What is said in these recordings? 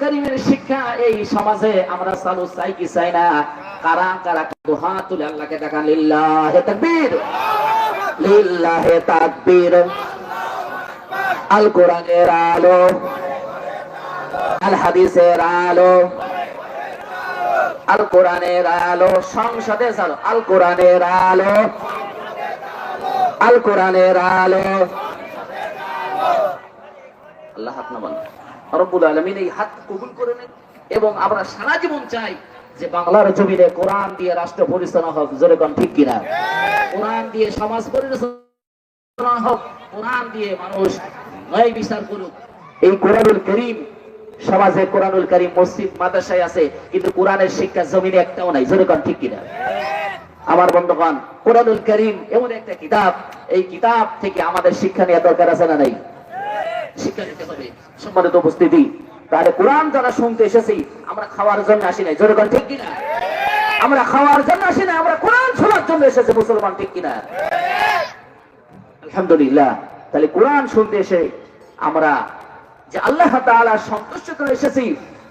করিমের শিক্ষা এই সমাজে আমরা চালু, চাই কি চাই না? কারা কারা হাত তুলে আল্লাহকে দেখান, লিল্লাহে তাকবীর। লিল্লাহে তাকবীর। আল কোরআনের আলো। আল হাদিসের আলো। আল কোরআনের আলো। সংসদে চালো। আল কোরআনের আলো। আল কোরআনের আলো। আল্লাহ হাত না রব্বুল আলমিন এই হাত কবুল করে নেন। এবং আমরা সারা জীবন চাই যে বাংলার জমিনে কোরআন দিয়ে রাষ্ট্র পরিচালনা হোক। ঠিক কিনা? কোরআন দিয়ে সমাজ পরিচালনা হোক, কোরআন দিয়ে মানুষ নয় বিচার করুক। এই কোরআনুল করিম, সমাজে কোরআনুল করিম মসজিদ, মাদ্রাসায় আছে, কিন্তু কোরআনের শিক্ষা জমিনে একটাও নাই। জোরে ঠিক কিনা? আমার বন্ধুগণ, কোরআনুল করিম এমন একটা কিতাব, এই কিতাব থেকে আমাদের শিক্ষা নেওয়া দরকার আছে না নাই? সম্মানিত উপস্থিতি, তাহলে কোরআন যারা শুনতে এসেছি, আমরা খাওয়ার জন্য আসি নাই। জোরে ঠিক কিনা? আমরা খাওয়ার জন্য আসি না আমরা কোরআন শোনার জন্য এসেছি, মুসলমান ঠিক কিনা? আলহামদুলিল্লাহ। তাহলে কোরআন শুনতে এসে আমরা যে আল্লাহ তাআলা সন্তুষ্ট করে এসেছি,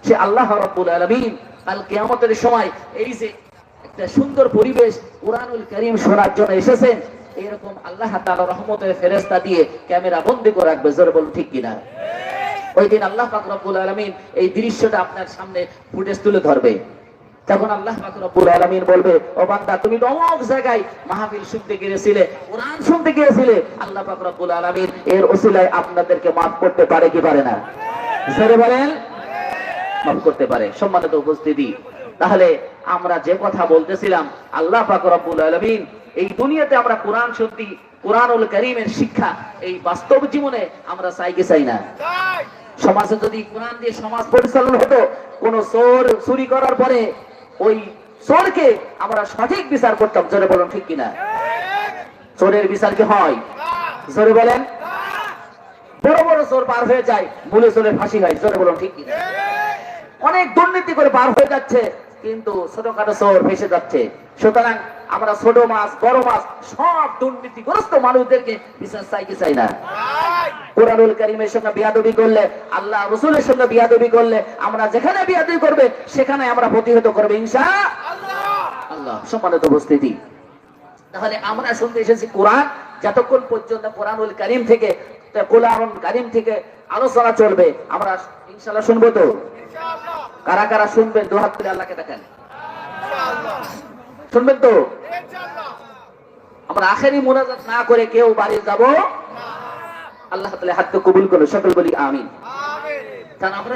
সে আল্লাহ রাব্বুল আলামিন কাল কিয়ামতের সময় এই যে একটা সুন্দর পরিবেশ কোরআনুল করিম শোনার জন্য এসেছেন এরকম আল্লাহ তাআলা রহমতের ফেরেশতা দিয়ে ক্যামেরা বন্দি করে রাখবে, জোরে বলুন ঠিক কিনা? ওই দিন আল্লাহ পাক রব্বুল আলামিন এই দৃশ্যটা আপনার সামনে ফুটেজ তুলে ধরবে। তখন আল্লাহ পাক রব্বুল আলামিন বলবে, ও বান্দা, তুমি অমুক জায়গায় মাহফিল শুনতে গিয়েছিলে, কোরআন শুনতে গিয়েছিলে। আল্লাহ পাক রব্বুল আলামিন এর ওসিলায় আপনাদেরকে মাফ করতে পারে কি পারে না? জোরে বলেন। মাফ করতে পারে। সম্মানিত উপস্থিতি। তাহলে আমরা যে কথা বলতেছিলাম, আল্লাহ পাক রব্বুল আলামিন এই দুনিয়াতে আমরা কোরআন শুনতি কোরআনুল করিমের শিক্ষা, এই বাস্তব জীবনে আমরা চাই কি চাই না। সমাজে যদি কোরআন দিয়ে সমাজ পরিচালনা হতো, কোন চোর চুরি করার পরে ওই চোরকে আমরা সঠিক বিচার করতাম, জোরে বলুন ঠিক কিনা? চোরের বিচার কি হয়? জোরে বলেন। বড় বড় চোর পার হয়ে যায়, মূলে চোরের ফাঁসি হয়, জোরে বলুন ঠিক কিনা? অনেক দুর্নীতি করে পার হয়ে যাচ্ছে কিন্তু ছোটখাটো চোর ভেসে যাচ্ছে। সুতরাং আমরা ছোট মাছ, বড় মাছ, সব দুর্নীতিগ্রস্ত মানুষদেরকে বিচার চাই কি চাই না। কোরআনুল করিমের সঙ্গে বিয়াদবি করলে, আল্লাহ রসুলের সঙ্গে বিয়াদবি করলে, আমরা যেখানে বিয়াদবি করবে, সেখানে আমরা প্রতিহত করবে, ইনশা আল্লাহ। সম্মানিত উপস্থিতি। তাহলে আমরা শুনতে এসেছি কোরআন, যতক্ষণ পর্যন্ত কোরআনুল করিম থেকে কোরআন করিম থেকে আলোচনা চলবে, আমরা ইনশাল্লাহ শুনব তো? কারা কারা শুনবেন, দু হাত তুলে আল্লাহকে দেখেন। শুনবেন তো? আমরা আখেরি মোনাজাত না করে কেউ বাড়ি যাব? আল্লাহ তাআলা হাতকে কবুল করো সকল বলি আমিন। কারণ আমরা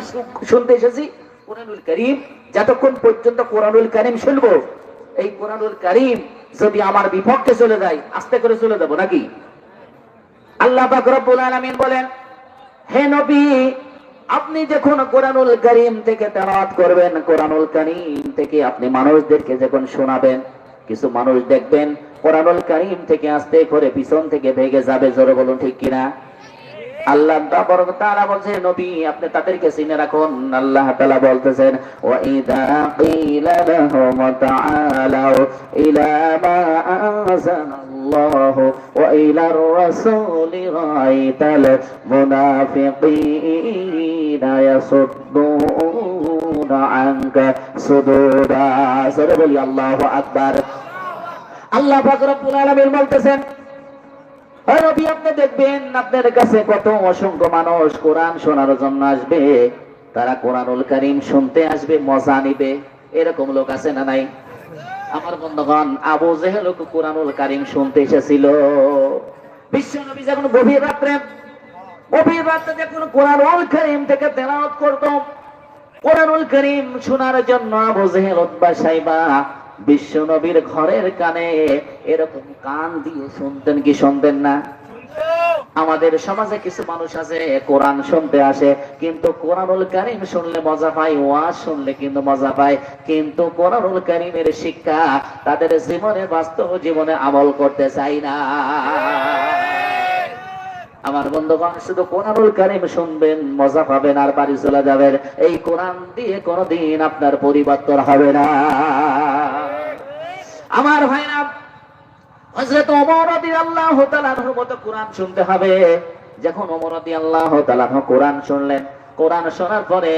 শুনতে এসেছি কোরআনুল করিম। যতক্ষণ পর্যন্ত কোরআনুল করিম শুনব, এই কোরআনুল করিম যদি আমার বিপক্ষে চলে যায়, আস্তে করে চলে যাব নাকি? আল্লাহ পাক রব্বুল আলামিন বলেন, হে নবী আপনি যখন কোরআনুল করিম থেকে তেলাওয়াত করবেন, কোরআনুল করিম থেকে আপনি মানুষদেরকে যখন শোনাবেন, কিছু মানুষ দেখবেন, কোরআনুল করিম থেকে আস্তে করে পিছন থেকে ভেগে যাবে, জোরে বলুন ঠিক কিনা? আল্লাহ তাআলা বলছেন নবী আপনি তাদেরকে চিনে রাখুন। আল্লাহ তাআলা বলতেছেন ওয়া আল্লাহু বলতেছেন নবী, আপনি দেখবেন আপনার কাছে কত অসংখ্য মানুষ কোরআন শোনার জন্য আসবে। তারা কোরআনুল করিম শুনতে আসবে, মজা নিবে। এরকম লোক আছে না নাই? আমার বন্ধুগণ, আবু জেহেল কোরআনুল করিম শুনতে এসেছিল। বিশ্ব নবী যখন গভীর রাত্রে গভীর রাত্রে যখন কোরআনুল করিম থেকে তেলাওয়াত করত, কোরআনুল করিম শোনার জন্য আবু জেহেল উতবা সাইবা বিশ্ব নবীর ঘরের কানে এরকম কান দিয়ে শুনতেন কি শুনতেন না? আমাদের সমাজে কিছু মানুষ আছে, কোরআন শুনতে আসে, কিন্তু কোরআনুল কারিম শুনলে মজা পায়, ওয়াজ শুনলে কিন্তু মজা পায়। কিন্তু কোরআনুল কারিমের শিক্ষা তাদের জীবনে, বাস্তব জীবনে আমল করতে চাই না। আমার বন্ধুগণ, শুধু কোরআনুল কারিম শুনবেন, মজা পাবেন আর বাড়ি চলে যাবেন। এই কোরআন দিয়ে কোনোদিন আপনার পরিবর্তন হবে না। আমার ভাইরা হযরত ওমর রাদিয়াল্লাহু তাআলার মতো কোরআন শুনতে হবে। যখন ওমর রাদিয়াল্লাহু তাআলা কোরআন শুনলেন, কোরআন শোনার পরে